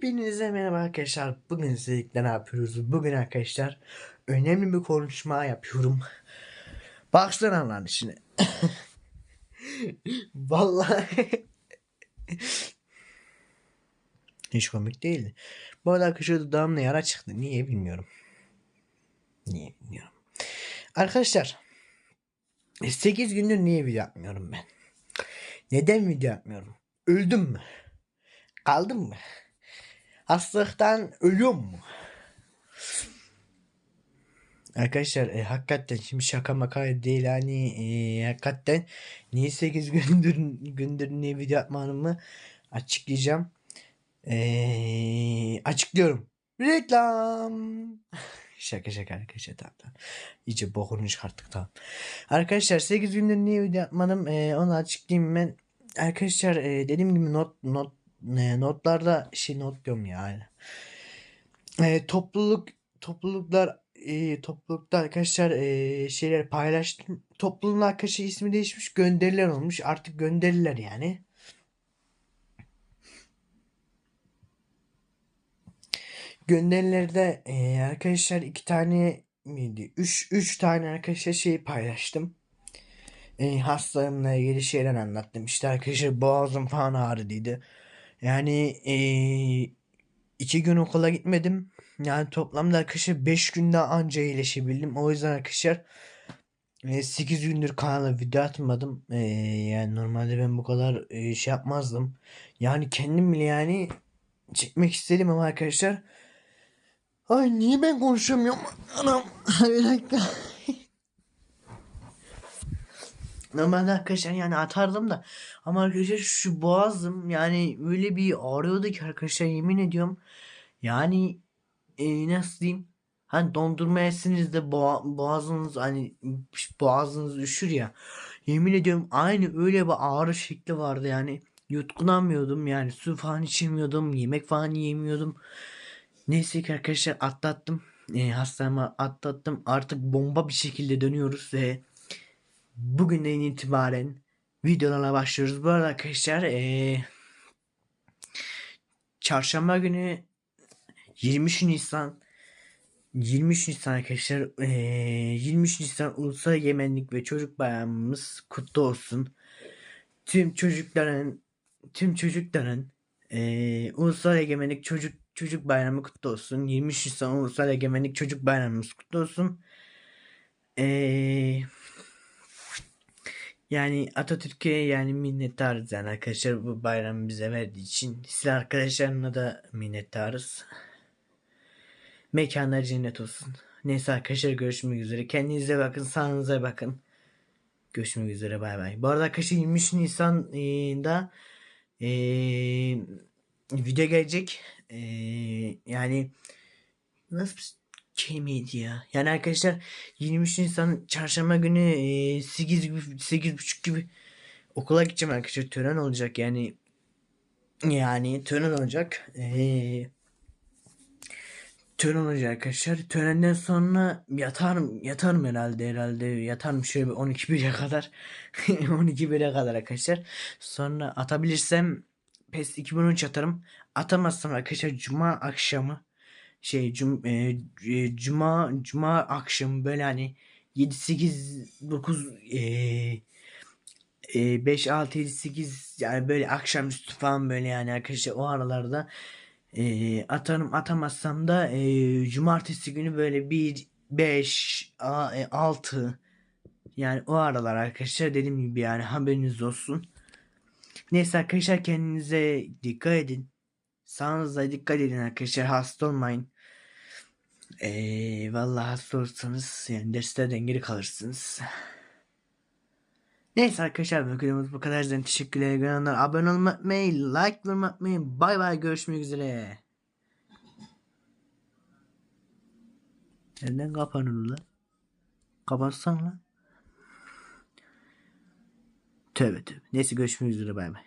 Hepinize merhaba arkadaşlar. Bugün sizlerle ne yapıyoruz? Bugün arkadaşlar önemli bir konuşma yapıyorum. Başlayalım lan işine. Vallahi hiç komik değildi. Bu arada arkadaşlar dudağımda yara çıktı. Niye bilmiyorum. Niye bilmiyorum. Arkadaşlar 8 gündür niye video yapmıyorum ben? Neden video yapmıyorum? Öldüm mü? Kaldım mı? Hastalıktan ölüyor mu? Arkadaşlar e, hakikaten şimdi şaka maka değil hani e, hakikaten niye 8 gündür gündür niye video yapmadığımı açıklayacağım. E, açıklıyorum. Reklam. şaka şaka arkadaşlar tamam tamam. İyice bokunu çıkarttık tamam. Arkadaşlar 8 gündür niye video yapmadım e, onu açıklayayım ben. Arkadaşlar e, dediğim gibi not not e, notlarda şey not diyorum yani. E, topluluk topluluklar e, toplulukta arkadaşlar e, şeyler paylaştım. Topluluğun arkadaşı ismi değişmiş gönderiler olmuş. Artık gönderiler yani. Gönderilerde e, arkadaşlar iki tane miydi? Üç, üç tane arkadaşlar şey paylaştım. E, hastalığımla ilgili şeyler anlattım. İşte arkadaşlar boğazım falan ağrıdıydı. Yani e, iki gün okula gitmedim. Yani toplamda arkadaşlar 5 günde anca iyileşebildim. O yüzden arkadaşlar e, 8 gündür kanala video atmadım. E, yani normalde ben bu kadar e, şey yapmazdım. Yani kendim bile yani çekmek istedim ama arkadaşlar Ay niye ben konuşamıyorum? Anam bir dakika. Normalde arkadaşlar yani atardım da. Ama arkadaşlar şu boğazım yani öyle bir ağrıyordu ki arkadaşlar yemin ediyorum. Yani e, nasıl diyeyim? Hani dondurma yersiniz de boğa, boğazınız hani boğazınız üşür ya. Yemin ediyorum aynı öyle bir ağrı şekli vardı yani. Yutkunamıyordum yani su falan içemiyordum yemek falan yiyemiyordum neyse ki arkadaşlar atlattım. E, hastama atlattım. Artık bomba bir şekilde dönüyoruz ve bugünden itibaren videolarına başlıyoruz. Bu arada arkadaşlar ee, çarşamba günü 23 Nisan 23 Nisan arkadaşlar ee, 23 Nisan Ulusal Egemenlik ve Çocuk Bayramımız kutlu olsun. Tüm çocukların tüm çocukların ee, Ulusal Egemenlik Çocuk Çocuk Bayramı kutlu olsun. 23 Nisan Ulusal Egemenlik Çocuk Bayramımız kutlu olsun. Eee yani Atatürk'e yani minnettarız yani arkadaşlar bu bayramı bize verdiği için. Size arkadaşlarına da minnettarız. Mekanlar cennet olsun. Neyse arkadaşlar görüşmek üzere. Kendinize bakın, sağlığınıza bakın. Görüşmek üzere bay bay. Bu arada arkadaşlar 23 Nisan'da ee, video gelecek. Ee, yani nasıl kelimeydi ya. Yani arkadaşlar 23 Nisan çarşamba günü e, 8 gibi 8 buçuk gibi okula gideceğim arkadaşlar. Tören olacak yani. Yani tören olacak. Ee, tören olacak arkadaşlar. Törenden sonra yatarım yatarım herhalde herhalde yatarım şöyle 12 1'e kadar 12 1'e kadar arkadaşlar. Sonra atabilirsem PES 2013 atarım. Atamazsam arkadaşlar cuma akşamı şey cum, e, e, cuma cuma akşam böyle hani 7 8 9 e, e, 5 6 7 8 yani böyle akşamüstü falan böyle yani arkadaşlar o aralarda e, atarım atamazsam da e, cumartesi günü böyle 1 5 6 yani o aralar arkadaşlar dediğim gibi yani haberiniz olsun. Neyse arkadaşlar kendinize dikkat edin. Sağlığınıza dikkat edin arkadaşlar. Hasta olmayın. Ee, vallahi hasta olursanız yani derslerden geri kalırsınız. Neyse arkadaşlar videomuz bu kadar. Sizden teşekkürler. Görenler abone olmayı unutmayın. Like unutmayın. Bay bay görüşmek üzere. Neden kapanır lan? Kapatsan lan. Tövbe tövbe. Neyse görüşmek üzere bay bay.